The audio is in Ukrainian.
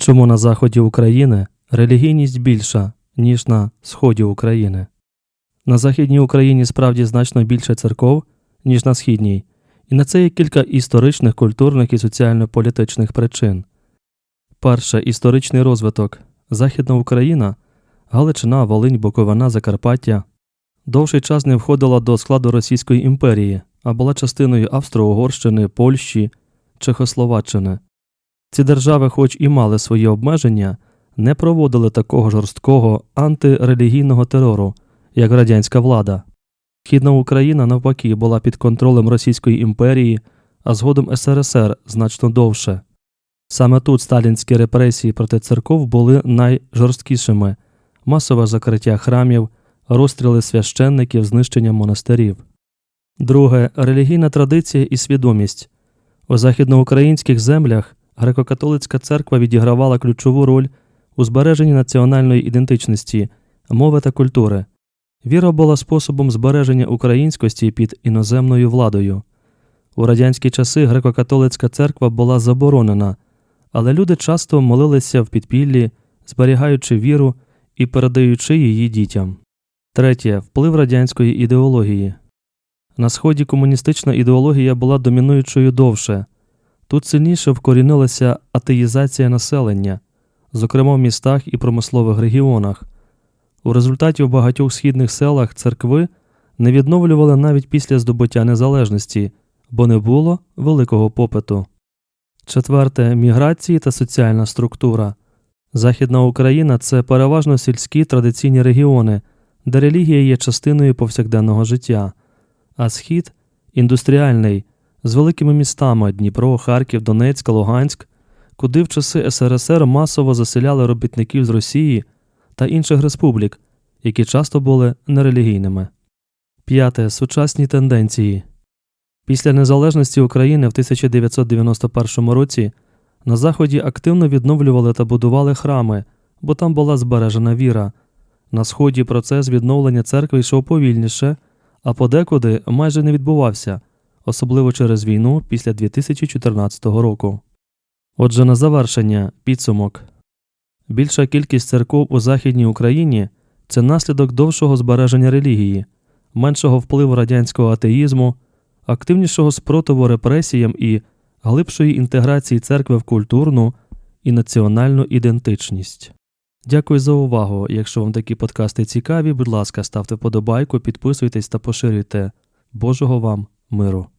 Чому на заході України релігійність більша, ніж на сході України? На Західній Україні справді значно більше церков, ніж на східній, і на це є кілька історичних, культурних і соціально-політичних причин. Перше історичний розвиток. Західна Україна, Галичина, Волинь, Буковина, Закарпаття довший час не входила до складу Російської імперії, а була частиною Австро-Угорщини, Польщі, Чехословаччини. Ці держави, хоч і мали свої обмеження, не проводили такого жорсткого антирелігійного терору, як радянська влада. Східна Україна, навпаки, була під контролем Російської імперії, а згодом СРСР значно довше. Саме тут сталінські репресії проти церков були найжорсткішими масове закриття храмів, розстріли священників, знищення монастирів. Друге релігійна традиція і свідомість. У західноукраїнських землях греко-католицька церква відігравала ключову роль у збереженні національної ідентичності, мови та культури. Віра була способом збереження українськості під іноземною владою. У радянські часи греко-католицька церква була заборонена, але люди часто молилися в підпіллі, зберігаючи віру і передаючи її дітям. Третє вплив радянської ідеології. На сході комуністична ідеологія була домінуючою довше. Тут сильніше вкорінилася атеїзація населення, зокрема в містах і промислових регіонах. У результаті в багатьох східних селах церкви не відновлювали навіть після здобуття незалежності, бо не було великого попиту. Четверте міграції та соціальна структура. Західна Україна це переважно сільські традиційні регіони, де релігія є частиною повсякденного життя, а схід індустріальний з великими містами Дніпро, Харків, Донецьк, Луганськ, куди в часи СРСР масово заселяли робітників з Росії та інших республік, які часто були нерелігійними. П'яте сучасні тенденції. Після незалежності України в 1991 році на Заході активно відновлювали та будували храми, бо там була збережена віра. На сході процес відновлення церкви йшов повільніше, а подекуди майже не відбувався, особливо через війну після 2014 року. Отже, на завершення підсумок. Більша кількість церков у Західній Україні це наслідок довшого збереження релігії, меншого впливу радянського атеїзму, активнішого спротиву репресіям і глибшої інтеграції церкви в культурну і національну ідентичність. Дякую за увагу. Якщо вам такі подкасти цікаві, будь ласка, ставте вподобайку, підписуйтесь та поширюйте. Божого вам миру!